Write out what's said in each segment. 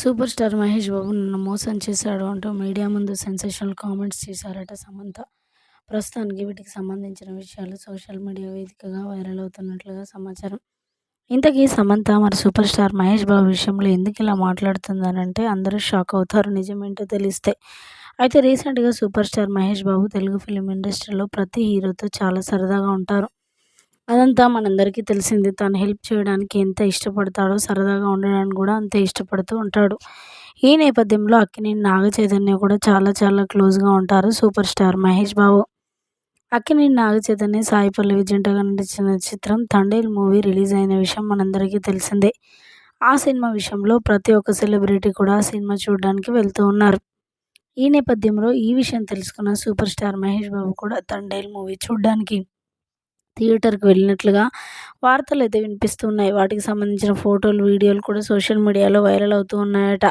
Super star Mahesh బాబు నన్ను మోసం చేశాడు అంటూ మీడియా ముందు సెన్సేషనల్ కామెంట్స్ చేశారట సమంత. ప్రస్తుతానికి వీటికి సంబంధించిన విషయాలు సోషల్ మీడియా వేదికగా వైరల్ అవుతున్నట్లుగా సమాచారం. ఇంతకీ సమంత మరి సూపర్ స్టార్ మహేష్ బాబు విషయంలో ఎందుకు ఇలా మాట్లాడుతుందనంటే అందరూ షాక్ అవుతారు నిజమేంటో తెలిస్తే. అయితే రీసెంట్గా super star Mahesh Babu Telugu film ఇండస్ట్రీలో ప్రతి హీరోతో చాలా సరదాగా ఉంటారు. అదంతా మనందరికీ తెలిసింది. తను హెల్ప్ చేయడానికి ఎంత ఇష్టపడతాడో సరదాగా ఉండడానికి కూడా అంతే ఇష్టపడుతూ ఉంటాడు. ఈ నేపథ్యంలో అక్కినేని నాగ చైతన్య కూడా చాలా చాలా క్లోజ్గా ఉంటారు సూపర్ స్టార్ మహేష్ బాబు. అక్కినేని నాగ చైతన్య సాయి పల్లవి జంటగా నటించిన చిత్రం తండేల్ మూవీ రిలీజ్ అయిన విషయం మనందరికీ తెలిసిందే. ఆ సినిమా విషయంలో ప్రతి ఒక్క సెలబ్రిటీ కూడా ఆ సినిమా చూడడానికి వెళ్తూ ఉన్నారు. ఈ నేపథ్యంలో ఈ విషయం తెలుసుకున్న సూపర్ స్టార్ మహేష్ బాబు కూడా తండేల్ మూవీ చూడడానికి థియేటర్కి వెళ్ళినట్లుగా వార్తలు అయితే వినిపిస్తున్నాయి. వాటికి సంబంధించిన ఫోటోలు వీడియోలు కూడా సోషల్ మీడియాలో వైరల్ అవుతూ ఉన్నాయట.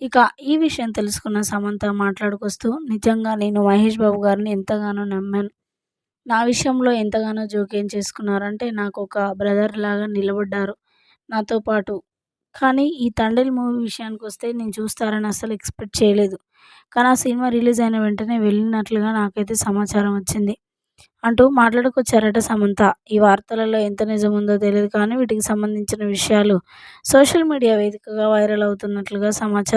ఇక ఈ విషయం తెలుసుకున్న సమంత మాట్లాడుకొస్తూ నిజంగా నేను మహేష్ బాబు గారిని ఎంతగానో నమ్మాను. నా విషయంలో ఎంతగానో జోక్యం చేసుకున్నారంటే నాకు ఒక బ్రదర్ లాగా నిలబడ్డారు నాతో పాటు. కానీ ఈ తండ్రి మూవీ విషయానికి వస్తే నేను చూస్తారని అసలు ఎక్స్పెక్ట్ చేయలేదు. కానీ ఆ సినిమా రిలీజ్ అయిన వెంటనే వెళ్ళినట్లుగా నాకైతే సమాచారం వచ్చింది. అంటూ మాట్లాడుకొచ్చారట సమంత. ఈ వార్తలలో ఎంత నిజం ఉందో తెలియదు కానీ వీటికి సంబంధించిన విషయాలు సోషల్ మీడియా వేదికగా వైరల్ అవుతున్నట్లుగా సమాచారం